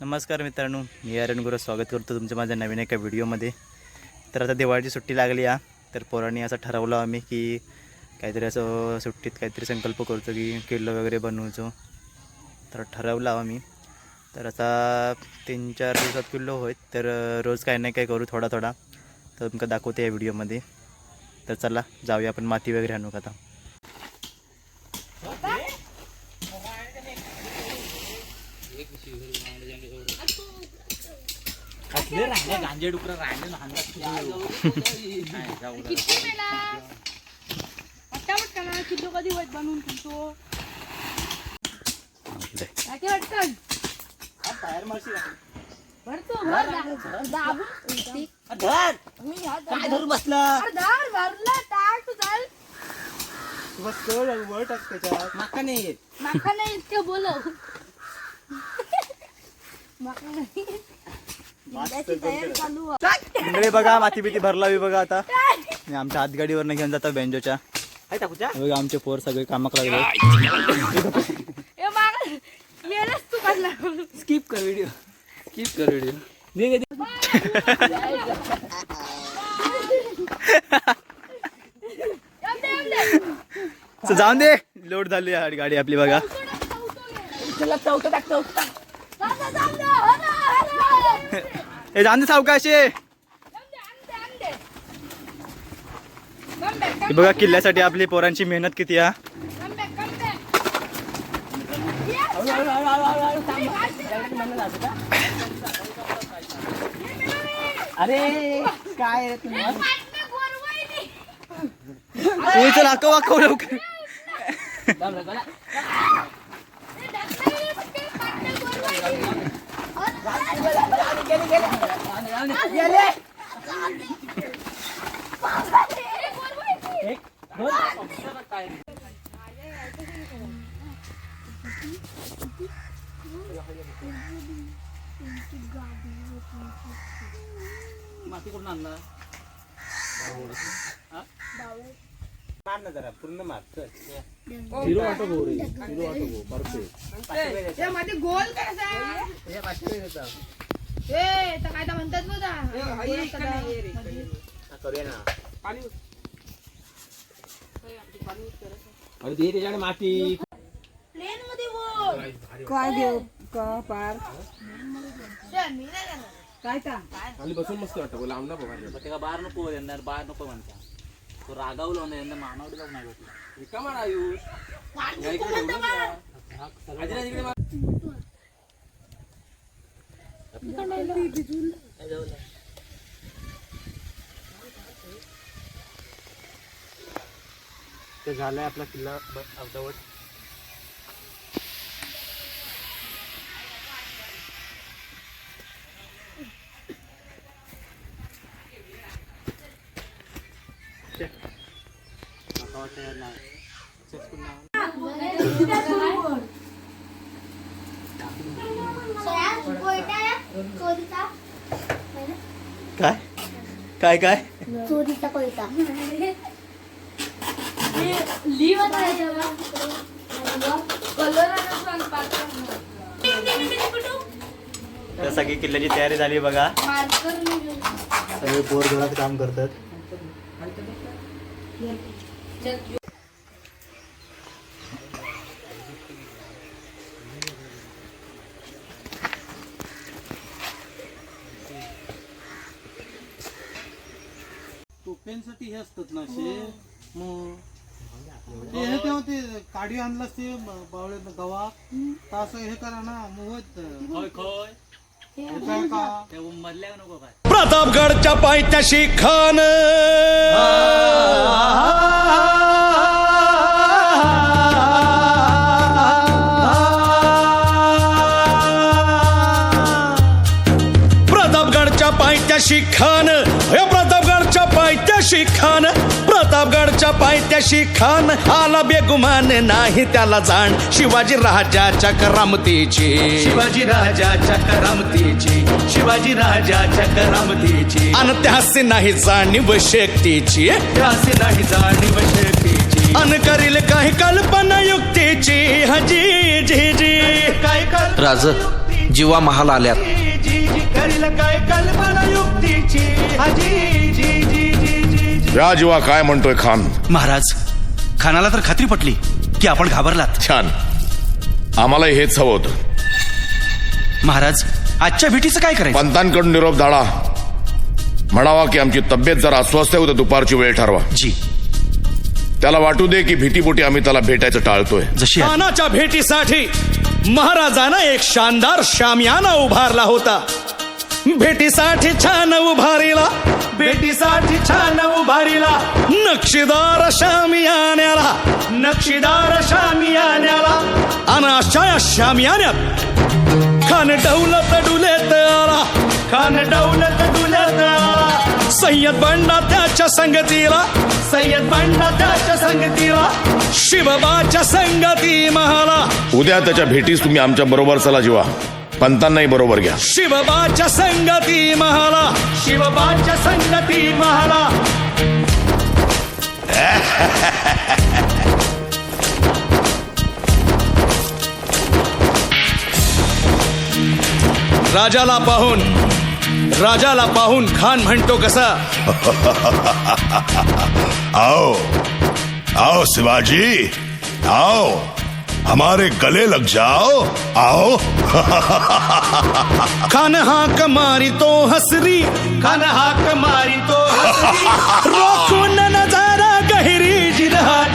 नमस्कार मित्रांनो मी आर्यन गुरु स्वागत करतो तुमच्या माझ्या नवीन एका व्हिडिओमध्ये. तर आता दिवाळीची सुट्टी लागली आ तर पोरांनी असं ठरवलं आम्ही की काहीतरी असं सुट्टीत काहीतरी संकल्प करतो की किल्लो वगैरे बनवतो तर ठरवलं आम्ही. तर आता तीन चार दिवसात किल्लो होत तर रोज काही नाही काही करू थोडा थोडा. तर तुमका दाखवते या व्हिडिओमध्ये. तर चला जाऊया आपण माती वगैरे आणू आता? गांजे डुकर किती मेला आता वाटतं ना किलो कधी वाट बनवून तुमचो? काय भरतो भर मी बसला? धार भरला टाक तू चाल येत माका नाही इतकं बोलव माका नाही. मंडळी बघा माती बिती भरलावी बघा आता. आणि आमच्या हातगाडीवरनं घेऊन जातात बेंजोच्या. बघा आमचे पोर सगळे कामाक लागले. ए माग मेलाच तू काढला. स्किप कर व्हिडिओ स्किप कर व्हिडिओ जाऊन दे. लोड झाली गाडी आपली बघा. चला चौथं टाक चौथं हे सावकाशी. हे बघा किल्ल्यासाठी आपली पोरांची मेहनत किती आहे. अरे काय चल अकव अकव लवकर. माती कुठून आणला मार ना जरा पूर्ण मार चल. झिरो वाटो भाऊ रे झिरो वाटो भाऊ परफेक्ट त्यामध्ये गोल कसा हे पाचशे देता. ए तर काय तर म्हणतात बघा करूया ना. पाणी अरे दे त्याच्याकडे माती. प्लेन मध्ये बोल. काय घेऊ का पार? चल, मी नाही जाणार. काय का खाली बसून मस्त वाटतं बोला आमना बघा त्याला बार नको यंदा बार नको म्हणता. तो रागावला ना यंदा मामाकडे जाऊन नाही भेटला रिकामा ना आयुष या इकडे ठेवलं का? आजीला तिकडे मार. ते झालंय आपला किल्ला अर्धवट काय? काय काय? चोरीचा कोयता तर सगळी किल्ल्याची तयारी झाली बघा. सगळे पोर घरात काम करतात. टोप्यांसाठी हे असतात ना असे? मग ते हे तेव्हा ते आणलास ते बावळे गवा? तर असं हे करा ना मोहत. खोय खोय हे मधल्या नको काय? प्रतापगडच्या पायथ्याशी खान. खान हे प्रतापगडच्या पायथ्याशी खान प्रतापगडच्या पायथ्याशी खान आला बेगुमान नाही त्याला जाण. शिवाजी राजाच्या करामतीची. शिवाजी राजाच्या करामतीची. शिवाजी राजाच्या करामतीची. आणि त्यासी नाही जाणीव शक्तीची. त्यासी नाही जाणीव शक्तीची. अन करील काही कल्पना युक्तीची. हजी जी जी. काय राज जीवा महाल आल्यात. करील काय कल्पना युक्तीची? जी जी जी जी जी जी. या जीवा काय म्हणतोय खान? महाराज खानाला तर खात्री पटली की आपण घाबरलात. छान. आम्हाला हेच हवं होतं. महाराज आजच्या भेटीचं काय करायचं? पंतांकडून निरोप धाडा. म्हणावा की आमची तब्येत जरा अस्वस्थ आहे उद्या दुपारची वेळ ठरवा. जी. त्याला वाटू दे की भीतीपोटी आम्ही त्याला भेटायचं टाळतोय. जशी आहे. खानाच्या भेटीसाठी महाराजानं एक शानदार शामियाना उभारला होता. भेटीसाठी छान उभारीला. भेटीसाठी छान उभारीला. नक्षीदार शामियान्याला नक्षीदार शामियान्याला आणि अशा या शामियान्यात खान डौलत डुलेत आला. खान डौलत डुलेत आला. सय्यद बंडा त्याच्या संगतीला. सय्यद बंडा त्याच्या संगतीला. शिवबाच्या संगती महाला उद्या त्याच्या भेटीस तुम्ही आमच्या बरोबर चला जीवा. पंतांनाही बरोबर घ्या. शिवबाच्या संगती महाला. शिवबाच्या संगती महाला. राजाला पाहून राजाला पाहून खान म्हणतो कसा? आओ आओ शिवाजी आओ. हमारे गले लग जाओ आओ। खान हाक मारी तो हसरी। खान हाक मारी तो हसरी। रोखून नजारा गहिरी जिरहाट